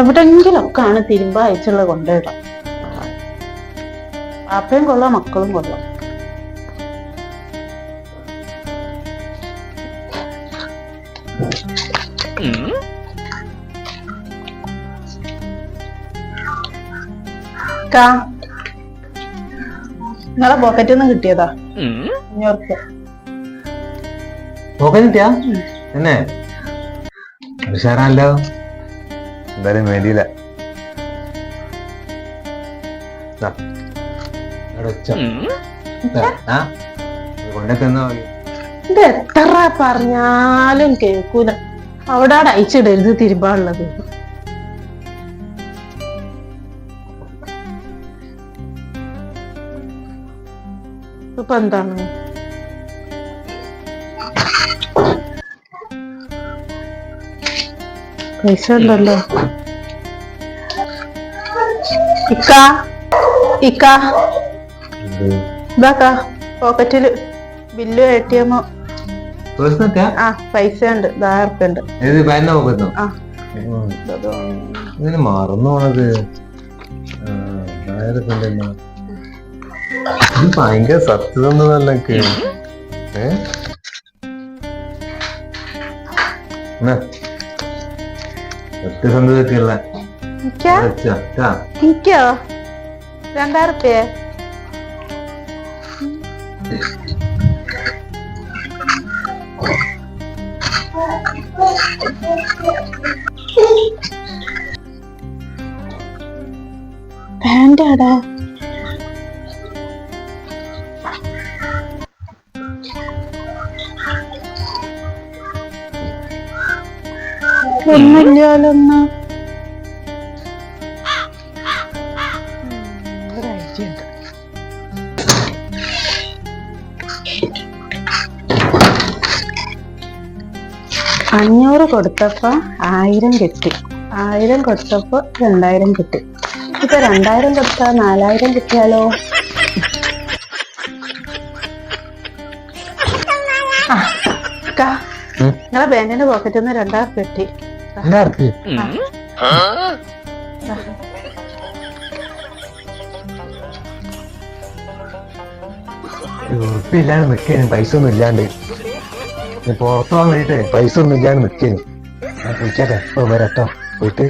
എവിടെങ്കിലും ആണ് തിരുമ്പ അയച്ചുള്ളത് കൊണ്ടുവരാം പാപ്പയും കൊള്ളാം മക്കളും കൊള്ളാം. നിങ്ങളെ പോക്കറ്റിൽ നിന്ന് കിട്ടിയതാ? അഞ്ഞൂർക്ക് പോക്കറ്റ് കിട്ടിയാ? എന്നെ? ഉഷാറല്ലോ? എന്തായാലും വേണ്ടിയില്ല. ഇത് എത്ര പറഞ്ഞാലും കേൾക്കൂല. അവിടെ അവിടെ അയച്ചിടരുത് തിരുമ്പാനുള്ളത്. ഇപ്പൊ എന്താണ്? പൈസ ഉണ്ടല്ലോ ഇക്ക. ഇക്ക? ഇതാക്കാ പോക്കറ്റിൽ ബില്ല് എ ടി എമ്മോ ആ. പൈസ ഉണ്ട് ആ ഇതിന് മറന്നു പോണത് ഭയങ്കര സത്യസന്ധതല്ലൊക്കെ ഏ? സത്യസന്ധതയൊക്കെയുള്ള എനിക്കാ? വെച്ചാ, ട്ടാ. ഒന്നുമില്ലാലൊന്ന് അഞ്ഞൂറ് കൊടുത്തപ്പോ ആയിരം കിട്ടി. ആയിരം കൊടുത്തപ്പോ രണ്ടായിരം കിട്ടി. ഇപ്പൊ രണ്ടായിരം കൊടുത്താ നാലായിരം കിട്ടിയാലോ? നിങ്ങളെ ബാങ്കിന്റെ പോക്കറ്റിൽ നിന്ന് രണ്ടായിരം കിട്ടി. എന്താ അർത്ഥം? ഉറുപ്പില്ലാണ്ട് നിൽക്കേനും പൈസ ഒന്നും ഇല്ലാണ്ട് പുറത്തു പോകാൻ വേണ്ടിട്ട് പൈസ ഒന്നും ഇല്ലാണ്ട് നിൽക്കേനും ഞാൻ വിളിക്കാതെ ഇപ്പൊ വരട്ടോ പോയിട്ട്